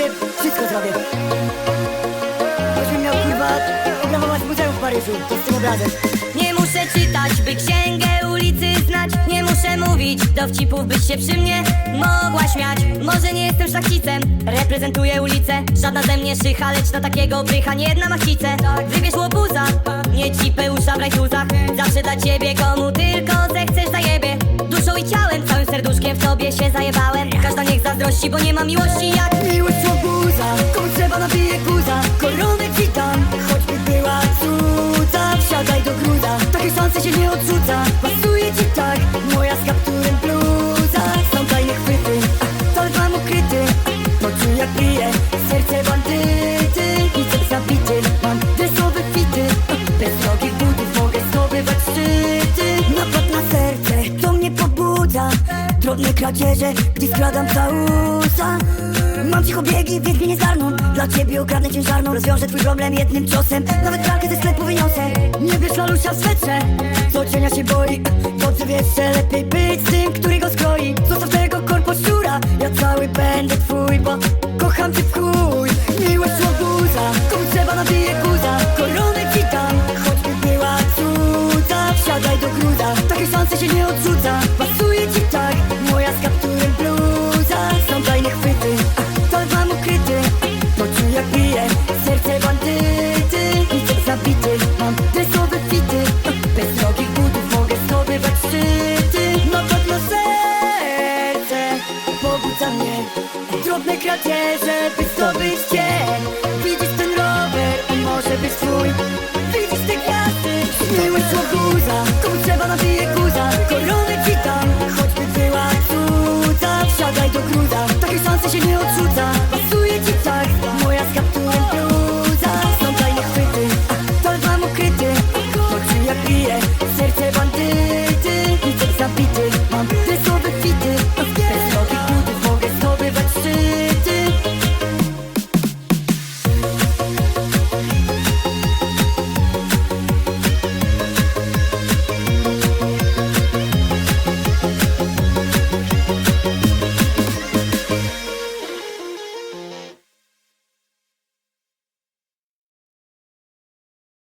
ciebie wszystko zrobię. Choćbym miał kurwa obramować muzeum w Paryżu z tym obrazem. Nie muszę czytać, by księgę ulicy znać. Nie muszę mówić dowcipów, byś się przy mnie mogła śmiać. Może nie jestem szlachcicem, reprezentuję ulicę. Żadna ze mnie szycha, lecz na takiego brycha nie jedna machcice Wybierz łobuza, nie cipę usza w rajtuzach. Zawsze dla ciebie, komu tylko zechcesz zajebie. Duszą i ciałem, całym serduszkiem w tobie się zajebałem. Każda niech zazdrości, bo nie ma miłości jak pobudza Drobne kradzieże, gdy skradam całusa. Mam cichobiegi, więc mnie nie zarną Dla ciebie okradnę ciężarną. Rozwiążę twój problem jednym ciosem. Nawet pralkę ze sklepu wyniosę. Nie bierz lalusia w swetrze. Co cienia się boi? Dobrze wiesz, że lepiej być tym, który go skroi. Zostaw tego korpo szczura? Ja cały będę twój, bo kocham cię w chuj. Miłość łobuza Komu trzeba nabije guza. Koronę ci dam Choćby była cudza Wsiadaj do gruza Takie szanse się nie odrzuca kradzieże By zdobyć cię Widzisz ten rower On może być twój. Widzisz te gwiazdy łobuza Komu